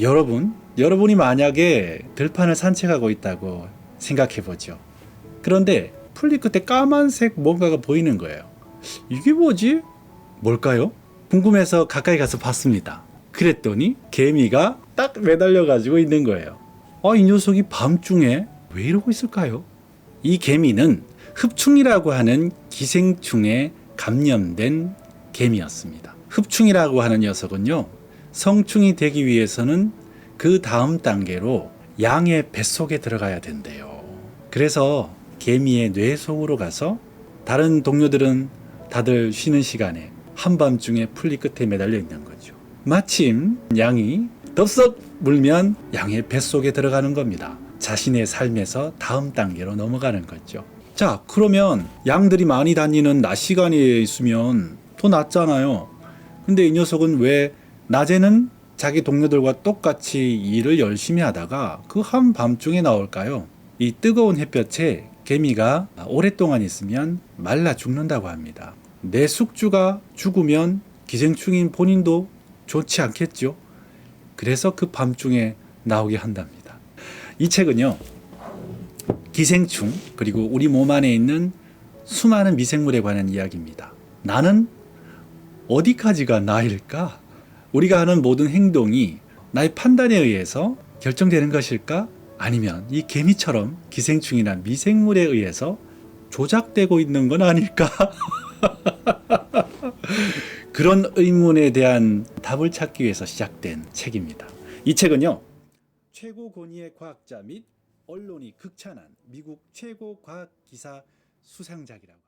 여러분, 여러분이 만약에 들판을 산책하고 있다고 생각해 보죠. 그런데 풀잎 끝에 까만색 뭔가가 보이는 거예요. 이게 뭐지? 뭘까요? 궁금해서 가까이 가서 봤습니다. 그랬더니 개미가 딱 매달려 가지고 있는 거예요. 아, 이 녀석이 밤중에 왜 이러고 있을까요? 이 개미는 흡충이라고 하는 기생충에 감염된 개미였습니다. 흡충이라고 하는 녀석은요, 성충이 되기 위해서는 그 다음 단계로 양의 뱃속에 들어가야 된대요. 그래서 개미의 뇌 속으로 가서 다른 동료들은 다들 쉬는 시간에 한밤중에 풀리 끝에 매달려 있는 거죠. 마침 양이 덥석 물면 양의 뱃속에 들어가는 겁니다. 자신의 삶에서 다음 단계로 넘어가는 거죠. 자, 그러면 양들이 많이 다니는 낮 시간에 있으면 더 낫잖아요. 근데 이 녀석은 왜 낮에는 자기 동료들과 똑같이 일을 열심히 하다가 그 한밤중에 나올까요? 이 뜨거운 햇볕에 개미가 오랫동안 있으면 말라 죽는다고 합니다. 내 숙주가 죽으면 기생충인 본인도 좋지 않겠죠? 그래서 그 밤중에 나오게 한답니다. 이 책은요, 기생충, 그리고 우리 몸 안에 있는 수많은 미생물에 관한 이야기입니다. 나는 어디까지가 나일까? 우리가 하는 모든 행동이 나의 판단에 의해서 결정되는 것일까? 아니면 이 개미처럼 기생충이나 미생물에 의해서 조작되고 있는 건 아닐까? 그런 의문에 대한 답을 찾기 위해서 시작된 책입니다. 이 책은요, 최고 권위의 과학자 및 언론이 극찬한 미국 최고 과학 기사 수상작이라고.